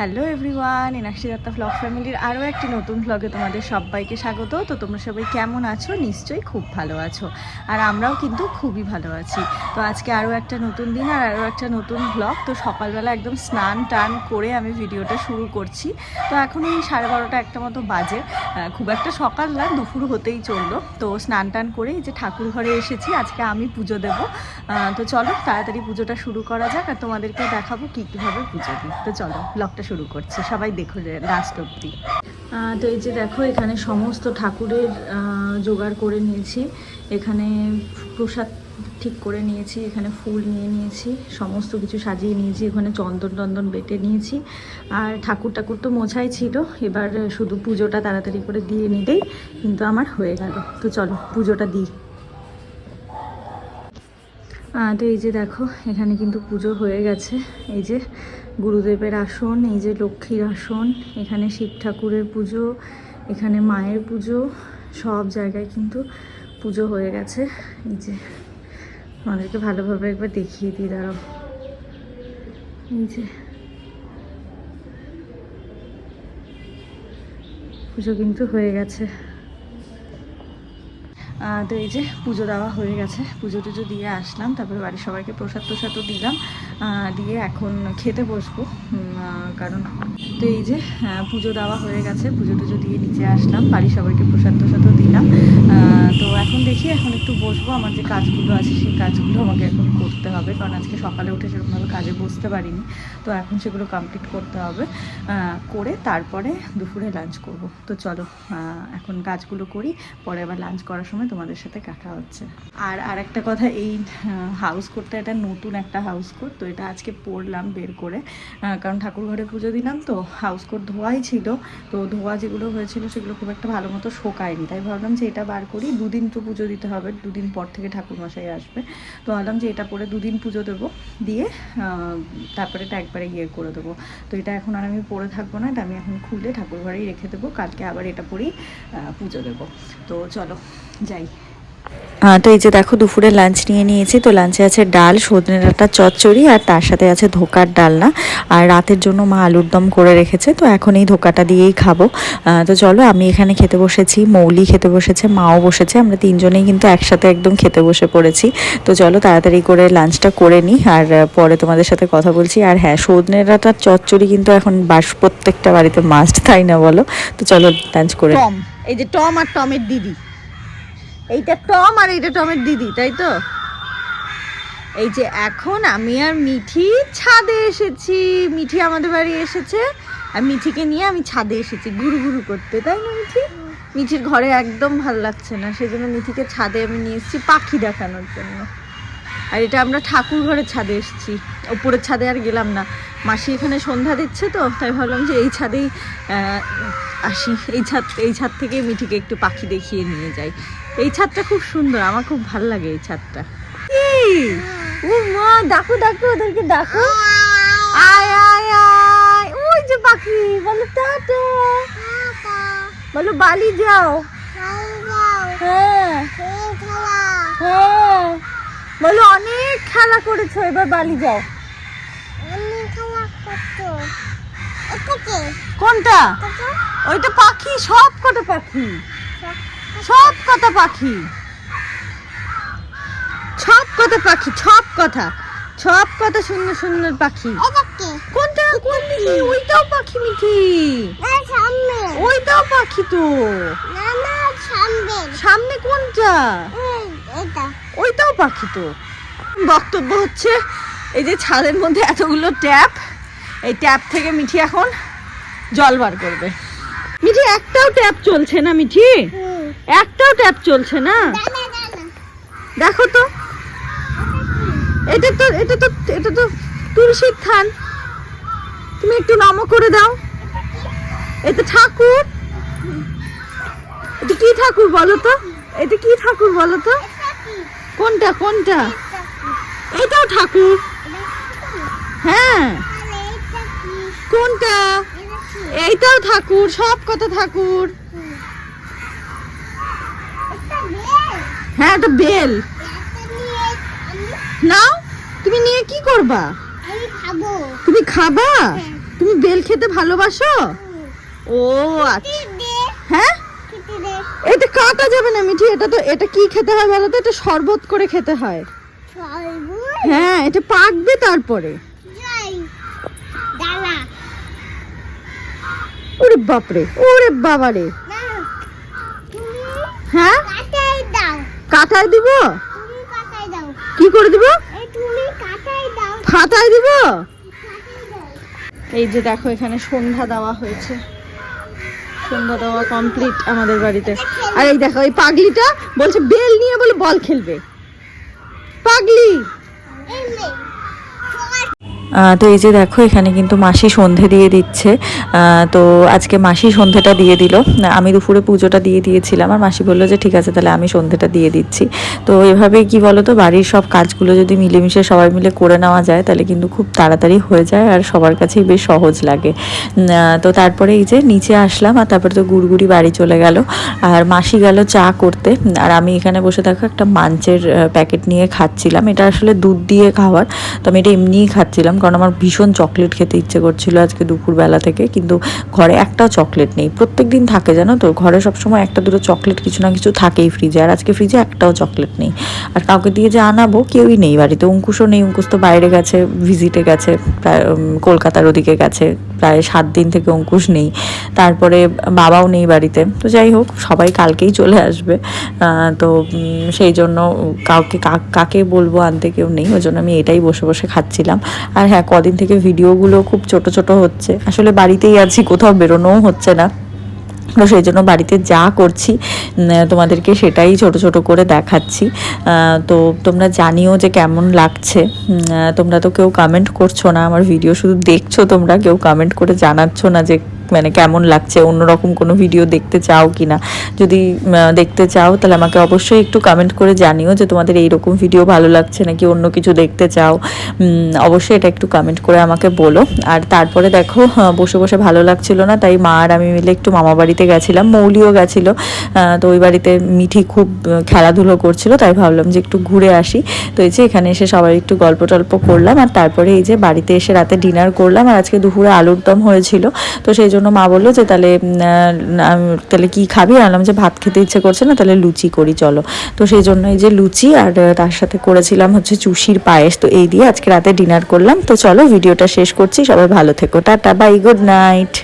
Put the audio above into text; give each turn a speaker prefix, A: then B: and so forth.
A: Hello everyone Enakshi Dutta blog ফ্যামিলির আরও একটি নতুন ব্লগে তোমাদের সবাইকে স্বাগত। তো তোমরা সবাই কেমন আছো? নিশ্চয়ই খুব ভালো আছো। আর আমরাও কিন্তু খুবই ভালো আছি। তো আজকে আরও একটা নতুন দিন আর আরও একটা নতুন ব্লগ তো সকালবেলা একদম স্নান টান করে আমি ভিডিওটা শুরু করছি। তো এখন ওই সাড়ে বারোটা একটা মতো বাজে। খুব একটা সকাল না, দুপুর হতেই চলল। তো স্নান টান করে এই যে ঠাকুর ঘরে এসেছি, আজকে আমি পুজো দেবো। তো চলো তাড়াতাড়ি পুজোটা শুরু করা যাক আর তোমাদেরকে দেখাবো কী কীভাবে পুজো দিই। তো চলো ব্লগটা শুরু করছে। সবাই দেখো লাস্ট অব্দি তো এই যে দেখো, এখানে সমস্ত ঠাকুরের জোগাড় করে নিয়েছি। এখানে প্রসাদ ঠিক করে নিয়েছি, এখানে ফুল নিয়ে নিয়েছি, সমস্ত কিছু সাজিয়ে নিয়েছি, এখানে চন্দন টন্দন বেটে নিয়েছি। আর ঠাকুর ঠাকুর তো মোছাই ছিল, এবার শুধু পুজোটা তাড়াতাড়ি করে দিয়ে নিলেই কিন্তু আমার হয়ে গেল। তো চলো, পুজোটা দিই। তো এই যে দেখো, এখানে কিন্তু পুজো হয়ে গেছে। এই যে গুরুদেবের আসন, এই যে লক্ষ্মীর আসন, এখানে শিব ঠাকুরের পুজো, এখানে মায়ের পুজো, সব জায়গায় কিন্তু পুজো হয়ে গেছে। এই যে আমাদেরকে ভালোভাবে একবার দেখিয়ে দিই, দাঁড়াও। এই যে পুজো কিন্তু হয়ে গেছে। তো এই যে পুজো দেওয়া হয়ে গেছে, পুজো টুজো দিয়ে আসলাম, তারপরে বাড়ির সবাইকে প্রসাদ প্রসাদও দিলাম। দিয়ে এখন খেতে বসবো। কারণ তো এই যে পুজো দেওয়া হয়ে গেছে, পুজো টুজো দিয়ে নিচে আসলাম, বাড়ির সবাইকে প্রসাদ প্রসাদও দিলাম। তো এখন দেখি, এখন একটু বসবো, আমার যে কাজগুলো আছে সেই কাজগুলো আমাকে এখন করতে হবে, কারণ আজকে সকালে উঠে সেরকমভাবে কাজে বসতে পারিনি। তো এখন সেগুলো কমপ্লিট করতে হবে করে তারপরে দুপুরে লাঞ্চ করব। তো চলো এখন কাজগুলো করি, পরে আবার লাঞ্চ করার সময় তোমাদের সাথে কাটা হচ্ছে। আর আর একটা কথা, এই হাউস কোটটা এটা নতুন একটা হাউস কোট তো এটা আজকে পরলাম বের করে। কারণ ঠাকুর ঘরে পুজো দিলাম তো হাউস কোট ধোয়াই ছিল। তো ধোয়া যেগুলো হয়েছিল সেগুলো খুব একটা ভালো মতো শোকায়নি। তাই ভাবলাম যে এটা বার করি, দুদিন তো পুজো দিতে হবে, দুদিন পর থেকে ঠাকুর মশাই আসবে। তো ভাবলাম যে এটা পরে দুদিন পুজো দেবো, দিয়ে তারপরে এটা একবারে ইয়ে করে দেবো। তো এটা এখন আর আমি পরে থাকব না, এটা আমি এখন খুলে ঠাকুর ঘরেই রেখে দেবো, কালকে আবার এটা পরেই পুজো দেবো। তো চলো, যাই। তো এই যে দেখো দুপুরে লাঞ্চ নিয়ে নিয়েছি তো লাঞ্চে আছে ডাল সজনে ডাঁটা চচ্চড়ি আর তার সাথে আছে ধোকার ডালনা। আর রাতের জন্য মা আলুর দম করে রেখেছে তো এখন এই ধোকাটা দিয়েই খাব। তো চলো আমি এখানে খেতে বসেছি মৌলি খেতে বসেছে মাও বসেছে আমরা তিনজনেই কিন্তু একসাথে একদম খেতে বসে পড়েছি। তো চলো তাড়াতাড়ি করে লাঞ্চটা করে নিই আর পরে তোমাদের সাথে কথা বলছি। আর হ্যাঁ সজনে ডাঁটার চচ্চড়ি কিন্তু এখন বাস প্রত্যেকটা বাড়িতে মাস্ট তাই না বলো? তো চলো লাঞ্চ করে
B: এই যে টম আর টমের দিদি। এইটা টম আর এইটা টমের দিদি, তাই তো? এই যে এখন আমি আর মিঠি ছাদে এসেছি। মিঠি আমাদের বাড়ি এসেছে। আর মিঠিকে নিয়ে আমি ছাদে এসেছি, গুরু গুরু করতে, তাই না মিঠি? মিঠির ঘরে একদম ভালো লাগছে না সেই জন্য মিঠিকে ছাদে আমি নিয়ে এসেছি পাখি দেখানোর জন্য। আর এটা আমরা ঠাকুর ঘরের ছাদে এসেছি। ওপরের ছাদে আর গেলাম না। মাসি এখানে সন্ধ্যা দিচ্ছে তো, তাই ভাবলাম যে এই ছাদেই আসি। এই ছাদ এই ছাদ থেকে মিঠিকে একটু পাখি দেখিয়ে নিয়ে যাই। এই ছাদটা খুব সুন্দর, আমার খুব ভালো লাগে এই ছাদটা। ও মা, ডাকো ডাকো, ওদেরকে ডাকো। আয় আয় আয়। ওই যে পাখি, বলো টাটা। বলো বালি যাও। হ্যাঁ। হ্যাঁ। বলো অনেক খেলা করেছ, এবার বালি যাও। কোনটা? ওইটা পাখি সব কটা পাখি। সব কথা পাখি। সব কথা পাখি সব কথা সব কথা সুন্দর সুন্দর পাখি। কোনটা? কোন মিঠি ওইটাও পাখি মিঠি ওইটাও পাখি তো। সামনে। কোনটা? ওইটাও পাখি তো। বক্তব্য হচ্ছে এই যে ছাদের মধ্যে এতগুলো ট্যাপ এই ট্যাপ থেকে মিঠি এখন জল বার করবে। মিঠি, একটাও ট্যাপ চলছে না মিঠি? একটাও ট্যাপ চলছে না? দেখো তো। এটা তো এটা তো এটা তো তুলসীর থান। তুমি একটু নম করে দাও। এটা ঠাকুর। এটা কি ঠাকুর বলো তো? এটা কি ঠাকুর বলো তো? কোনটা কোনটা? এটাও ঠাকুর। হ্যাঁ। কোনটা এইটাও ঠাকুর সব কথা ঠাকুর। হ্যাঁ এটা বেল। নাও তুমি নিয়ে কি করবা? তুমি খাবা।
A: তুমি বেল খেতে ভালোবাসো? ও আচ্ছা। হ্যাঁ? এটা কাটা যাবে না মিঠি। এটা তো এটা কি খেতে হয় বলো তো? এটা শরবত করে খেতে হয়। হ্যাঁ এটা পাকবে তারপরে। ওরে বাপরে ওরে বাবারে। হ্যাঁ? কাটায় দিব? কি করে দিব? ফাটায় দিব? এই যে দেখো এখানে সন্ধ্যা দেওয়া হয়েছে। সন্ধ্যা দেওয়া কমপ্লিট আমাদের বাড়িতে। আর এই দেখো এই পাগলিটা বলছে বেল নিয়ে বলে বল খেলবে। পাগলি!
C: তো এই যে দেখো, এখানে কিন্তু মাসি সন্ধে দিয়ে দিচ্ছে। তো আজকে মাসি সন্ধেটা দিয়ে দিল। আমি দুপুরে পুজোটা দিয়ে দিয়েছিলাম আর মাসি বলল যে, ঠিক আছে, তাহলে আমি সন্ধেটা দিয়ে দিচ্ছি। তো এভাবে কি বলো তো বাড়ির সব কাজগুলো যদি মিলেমিশে সবাই মিলে করে নেওয়া যায়, তাহলে কিন্তু খুব তাড়াতাড়ি হয়ে যায় আর সবার কাছেই বেশ সহজ লাগে। তো তারপরে এই যে নিচে আসলাম আর তারপরে তো গুড়গুড়ি বাড়ি চলে গেল। আর মাসি গেল চা করতে। আর আমি এখানে বসে থাকা একটা মাঞ্চের প্যাকেট নিয়ে খাচ্ছিলাম। এটা আসলে দুধ দিয়ে খাওয়ার, তো আমি এটা এমনিই খাচ্ছিলাম। কারণ আমার ভীষণ চকলেট খেতে ইচ্ছে করছিল আজকে দুপুরবেলা থেকে, কিন্তু ঘরে একটাও চকলেট নেই। প্রত্যেক দিন থাকে, জানো তো? ঘরে সবসময় একটা, দুটো চকলেট কিছু না কিছু থাকেই ফ্রিজে আর আজকে ফ্রিজে একটাও চকলেট নেই। আর কাউকে দিয়ে যে আনাবো, কেউই নেই বাড়িতে। অঙ্কুশও নেই, অঙ্কুশ তো বাইরে গেছে ভিজিটে গেছে, প্রায় কলকাতার ওদিকে গেছে, প্রায় সাত দিন থেকে অঙ্কুশ নেই। তারপরে বাবাও নেই বাড়িতে। তো যাই হোক, সবাই কালকেই চলে আসবে। তো সেই জন্য কাউকে কাকে বলব আনতে কেউ নেই, ওই জন্য আমি এটাই বসে বসে খাচ্ছিলাম। আর হ্যাঁ কদিন থেকে ভিডিওগুলো খুব ছোট ছোট হচ্ছে। আসলে বাড়িতেই আছি, কোথাও বেরোনোও হচ্ছে না। তো সেই জন্য বাড়িতে যা করছি তোমাদেরকে সেটাই ছোট ছোট করে দেখাচ্ছি। তো তোমরা জানিও যে কেমন লাগছে। তোমরা তো কেউ কমেন্ট করছ না, আমার ভিডিও শুধু দেখছ তোমরা, কেউ কমেন্ট করে জানাচ্ছ না যে মানে কেমন লাগছে, অন্যরকম কোনো ভিডিও দেখতে চাও কি না যদি দেখতে চাও, তাহলে আমাকে অবশ্যই একটু কমেন্ট করে জানিও যে তোমাদের এইরকম ভিডিও ভালো লাগছে নাকি অন্য কিছু দেখতে চাও। অবশ্যই এটা একটু কমেন্ট করে আমাকে বলো। আর তারপরে দেখো বসে বসে ভালো লাগছিল না, তাই মা আর আমি মিলে একটু মামা বাড়িতে গেছিলাম, মৌলিও গেছিল। তো ওই বাড়িতে মিঠি খুব খেলাধুলো করছিল, তাই ভাবলাম যে একটু ঘুরে আসি। তো এই যে এখানে এসে সবাই একটু গল্প টল্প করলাম, আর তারপরে এই যে বাড়িতে এসে রাতে ডিনার করলাম, আর আজকে দুপুরে আলুর দম হয়েছিল। তো সেই জন্য মা বলল যে, তাহলে তাহলে কী খাবি? আনলাম যে, ভাত খেতে ইচ্ছে করছে না, তাহলে লুচি করি, চলো। তো সেই জন্য এই যে লুচি আর তার সাথে করেছিলাম হচ্ছে চুষির পায়েস। তো এই দিয়ে আজকে রাতে ডিনার করলাম। তো চলো, ভিডিওটা শেষ করছি। সবাই ভালো থেকো। Tata bye good night